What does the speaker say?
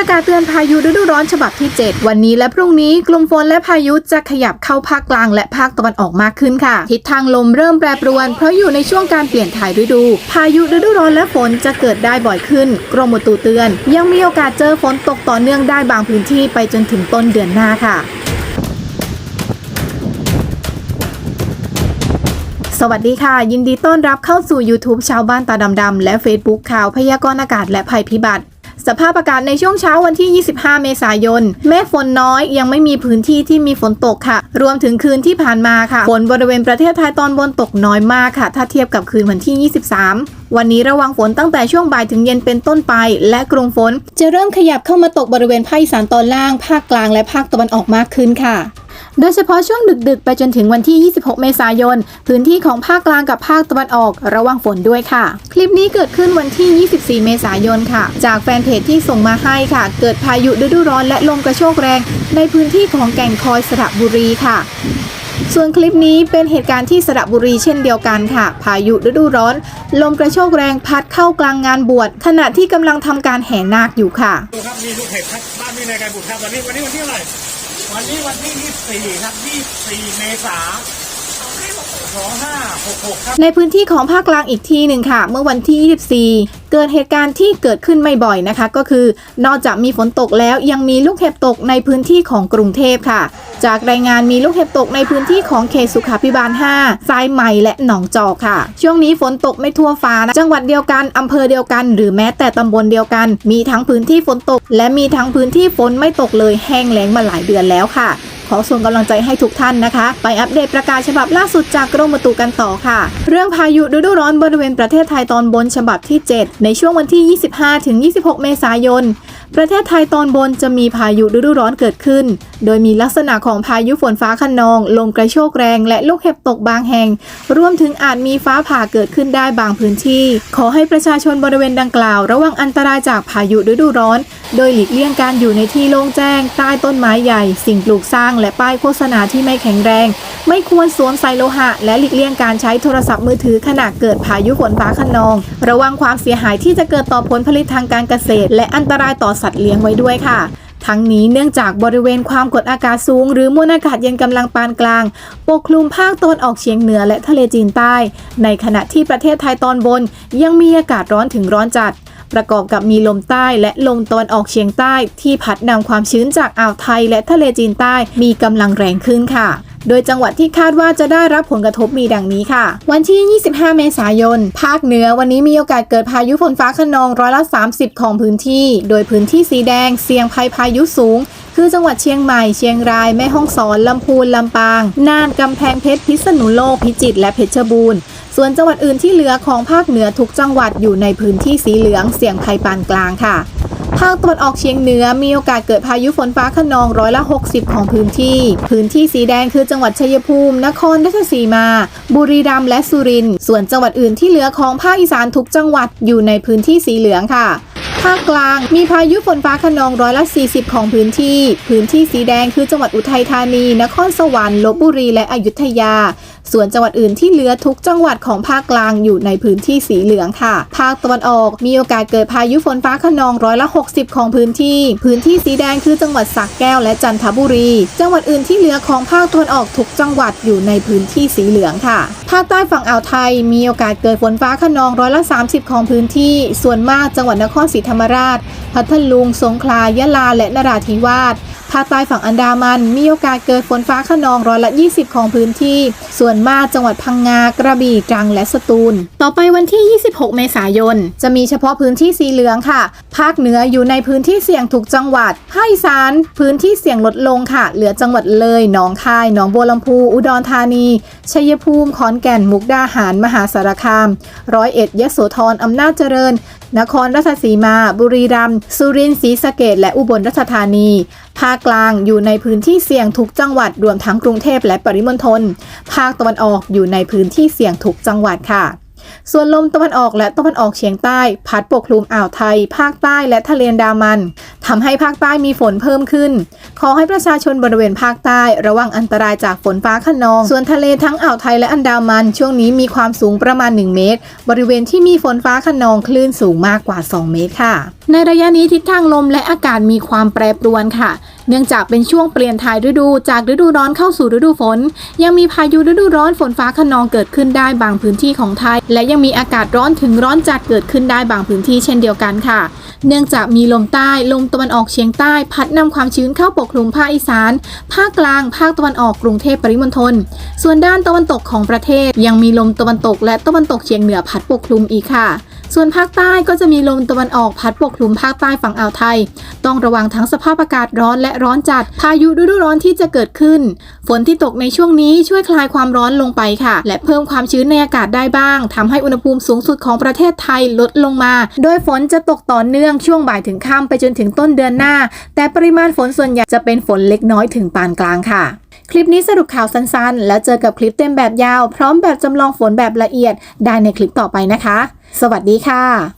ประกาศเตือนพายุฤดูร้อนฉบับที่ 7 วันนี้และพรุ่งนี้กลุ่มฝนและพายุจะขยับเข้าภาคกลางและภาคตะวันออกมากขึ้นค่ะ ทิศทางลมเริ่มแปรปรวน เพราะอยู่ในช่วงการเปลี่ยนถ่ายฤดู พายุฤดูร้อนและฝนจะเกิดได้บ่อยขึ้น กรมอุตุเตือน ยังมีโอกาสเจอฝนตกต่อเนื่องได้บางพื้นที่ไปจนถึงต้นเดือนหน้าค่ะสวัสดีค่ะ ยินดีต้อนรับเข้าสู่ YouTube ชาวบ้านตาดำๆและ Facebook ข่าวพยากรณ์อากาศและภัยพิบัติ สภาพอากาศในช่วงเช้าวันที่ 25 เมษายน เมฆฝนน้อยยังไม่มีพื้นที่ที่มีฝนตกค่ะ รวมถึงคืนที่ผ่านมาค่ะ ฝนบริเวณประเทศไทยตอนบนตกน้อยมากค่ะ ถ้าเทียบกับคืนวันที่ 23วันนี้ระวังฝนตั้งแต่ช่วงบ่ายถึงเย็นเป็นต้นไป และกรุงฝน จะเริ่มขยับเข้ามาตกบริเวณภาคอีสานตอนล่าง ภาคกลางและภาคตะวันออกมากขึ้นค่ะ โดยเฉพาะช่วงดึกๆ ไปจนถึงวันที่ 26 เมษายน พื้นที่ของภาคกลางกับภาคตะวันออกระวังฝนด้วยค่ะ คลิปนี้เกิดขึ้นวันที่ 24 เมษายนค่ะ จากแฟนเพจที่ส่งมาให้ค่ะ เกิดพายุฤดูร้อนและลมกระโชกแรง ในพื้นที่ของแก่งคอยสระบุรีค่ะ ส่วนคลิปนี้เป็นเหตุการณ์ที่สระบุรีเช่นเดียวกันค่ะ พายุฤดูร้อน ลมกระโชกแรงพัดเข้ากลางงานบวชขณะที่กำลังทำการแห่นาคอยู่ค่ะ ดูครับมีลูกเห็บครับบ้านมีในการบุตรครับวันนี้วันนี้วันที่เท่าไหร่ วันนี้วันที่ 24 ครับ 24 เมษา ในพื้นที่ของภาคกลางอีกทีหนึ่งค่ะ เมื่อวันที่ 24 เกิดเหตุการณ์ที่เกิดขึ้นไม่บ่อยนะคะ ก็คือ นอกจากมีฝนตกแล้วยังมีลูกเห็บตกในพื้นที่ของกรุงเทพค่ะ จากรายงานมีลูกเห็บตกในพื้นที่ของเขตสุขาภิบาล 5 ทรายใหม่และหนองจอกค่ะ ช่วงนี้ฝนตกไม่ทั่วฟ้านะจังหวัดเดียวกันอำเภอเดียวกัน หรือแม้แต่ตำบลเดียวกัน มีทั้งพื้นที่ฝนตก และมีทั้งพื้นที่ฝนไม่ตกเลยแห้งแล้งมาหลายเดือนแล้วค่ะ ขอส่งกำลังใจให้ทุกท่านนะคะ ไปอัปเดตประกาศฉบับล่าสุดจากกรมอุตุกันต่อค่ะ เรื่องพายุฤดูร้อนบริเวณประเทศไทยตอนบนฉบับที่ 7 ในช่วงวันที่ 25-26 เมษายน ประเทศไทยตอนบนจะมีพายุฤดูร้อนเกิดขึ้น โดยมีลักษณะของพายุฝนฟ้าคะนอง ลมกระโชกแรงและลูกเห็บตกบางแห่ง รวมถึงอาจมีฟ้าผ่าเกิดขึ้นได้บางพื้นที่ ขอให้ประชาชนบริเวณดังกล่าว ระวังอันตรายจากพายุฤดูร้อนโดยหลีกเลี่ยงการอยู่ในที่โล่งแจ้ง ใต้ต้นไม้ใหญ่ สิ่งปลูกสร้าง และป้ายโฆษณาที่ไม่แข็งแรง ไม่ควรสวมใส่โลหะ และหลีกเลี่ยงการใช้โทรศัพท์มือถือขณะเกิดพายุฝนฟ้าคะนอง ระวังความเสียหายที่จะเกิดต่อผลผลิตทางการเกษตร และอันตรายต่อสัตว์เลี้ยงไว้ด้วยค่ะทั้งนี้เนื่องจากบริเวณความกดอากาศสูง หรือมวลอากาศเย็นกำลังปานกลาง ปกคลุมภาคตะวันออกเฉียงเหนือและทะเลจีนใต้ ในขณะที่ประเทศไทยตอนบน ยังมีอากาศร้อนถึงร้อนจัด ประกอบกับมีลมใต้และลมตะวันออกเฉียงใต้ ที่พัดนำความชื้นจากอ่าวไทยและทะเลจีนใต้มีกำลังแรงขึ้นค่ะ โดยจังหวัดที่คาดว่าจะได้รับผลกระทบมีดังนี้ค่ะ วันที่ 25 เมษายน ภาคเหนือวันนี้มีโอกาสเกิดพายุฝนฟ้าคะนองร้อยละ 30 ของพื้นที่ โดยพื้นที่สีแดงเสี่ยงภัยพายุสูงคือจังหวัดเชียงใหม่ เชียงราย แม่ฮ่องสอน ลำพูน ลำปาง น่าน กำแพงเพชร พิษณุโลก พิจิตร และเพชรบูรณ์ ส่วนจังหวัดอื่นที่เหลือของภาคเหนือทุกจังหวัดอยู่ในพื้นที่สีเหลืองเสี่ยงภัยปานกลางค่ะภาคตะวันออกเฉียงเหนือมีโอกาสเกิดพายุฝนฟ้าคะนองร้อยละ 60 ของพื้นที่ พื้นที่สีแดงคือจังหวัดชัยภูมิ นครราชสีมา บุรีรัมย์และสุรินทร์ ส่วนจังหวัดอื่นที่เหลือของภาคอีสานทุกจังหวัดอยู่ในพื้นที่สีเหลืองค่ะ ภาคกลางมีพายุฝนฟ้าคะนองร้อยละ 40 ของพื้นที่ พื้นที่สีแดงคือจังหวัดอุทัยธานี นครสวรรค์ ลบบุรี และอยุธยา ส่วนจังหวัดอื่นที่เหลือทุกจังหวัดของภาคกลางอยู่ในพื้นที่สีเหลืองค่ะ ภาคตะวันออกมีโอกาสเกิดพายุฝนฟ้าคะนองร้อยละ 60 ของพื้นที่ พื้นที่สีแดงคือจังหวัดสักแก้วและจันทบุรี จังหวัดอื่นที่เหลือของภาคตะวันออกทุกจังหวัดอยู่ในพื้นที่สีเหลืองค่ะ ภาคใต้ฝั่งอ่าวไทยมีโอกาสเกิดฝนฟ้าคะนองร้อยละ 30 ของพื้นที่ ส่วนมากจังหวัดนครศรีธรรมราช พัทลุง สงขลา ยะลา และนราธิวาส ภาคใต้ฝั่งอันดามัน มีโอกาสเกิดฝนฟ้าคะนองร้อยละ 20 ของพื้นที่ ส่วนมากจังหวัดพังงา กระบี่ ตรัง และสตูล ต่อไปวันที่ 26 เมษายน จะมีเฉพาะพื้นที่สีเหลืองค่ะ ภาคเหนืออยู่ในพื้นที่เสี่ยงทุกจังหวัด ภาคอีสาน พื้นที่เสี่ยงลดลงค่ะ เหลือจังหวัดเลย หนองคาย หนองบัวลำพู อุดรธานี ชัยภูมิ ขอนแก่นมุกดาหารมหาสารคาม ร้อยเอ็ดยโสธรอำนาจเจริญ นครราชสีมา บุรีรัมย์สุรินทร์ศรีสะเกดและอุบลราชธานี ภาคกลางอยู่ในพื้นที่เสี่ยงทุกจังหวัดรวมทั้งกรุงเทพและปริมณฑลภาคตะวันออกอยู่ในพื้นที่เสี่ยงทุกจังหวัดค่ะ ส่วนลมตะวันออกและตะวันออกเฉียงใต้ พัดปกคลุมอ่าวไทย ภาคใต้และทะเลอันดามันทำให้ภาคใต้มีฝนเพิ่มขึ้น ขอให้ประชาชนบริเวณภาคใต้ ระวังอันตรายจากฝนฟ้าขนอง ส่วนทะเลทั้งอ่าวไทยและอันดามัน ช่วงนี้มีความสูงประมาณ 1 เมตร บริเวณที่มีฝนฟ้าขนองคลื่นสูงมากกว่า 2 เมตรค่ะ ในระยะนี้ทิศทางลมและอากาศมีความแปรปรวนค่ะ เนื่องจากเป็นช่วงเปลี่ยนถ่ายฤดูจากฤดูร้อนเข้าสู่ฤดูฝน ยังมีพายุฤดูร้อนฝนฟ้าขนองเกิดขึ้นได้บางพื้นที่ของไทย และยังมีอากาศร้อนถึงร้อนจัดเกิดขึ้นได้บางพื้นที่เช่นเดียวกันค่ะ เนื่องจากมีลมใต้ลมตะวันออกเฉียงใต้ พัดนำความชื้นเข้าปกคลุมภาคอีสาน ภาคกลาง ภาคตะวันออกกรุงเทพปริมณฑลส่วนด้านตะวันตกของประเทศ ยังมีลมตะวันตกและตะวันตกเฉียงเหนือพัดปกคลุมอีกค่ะ ส่วนภาคใต้ก็จะมีลมตะวันออกพัดปกคลุมภาคใต้ฝั่งอ่าวไทย ต้องระวังทั้งสภาพอากาศร้อนและร้อนจัด พายุฤดูร้อนที่จะเกิดขึ้น ฝนที่ตกในช่วงนี้ช่วยคลายความร้อนลงไปค่ะ และเพิ่มความชื้นในอากาศได้บ้างทำให้อุณหภูมิสูงสุดของประเทศไทยลดลงมา โดยฝนจะตกต่อเนื่องช่วงบ่ายถึงค่ำไปจนถึงต้นเดือนหน้า แต่ปริมาณฝนส่วนใหญ่จะเป็นฝนเล็กน้อยถึงปานกลางค่ะคลิปนี้สรุปข่าวสั้นๆ แล้วเจอกับคลิปเต็มแบบยาว พร้อมแบบจำลองฝนแบบละเอียดได้ในคลิปต่อไปนะคะ สวัสดีค่ะ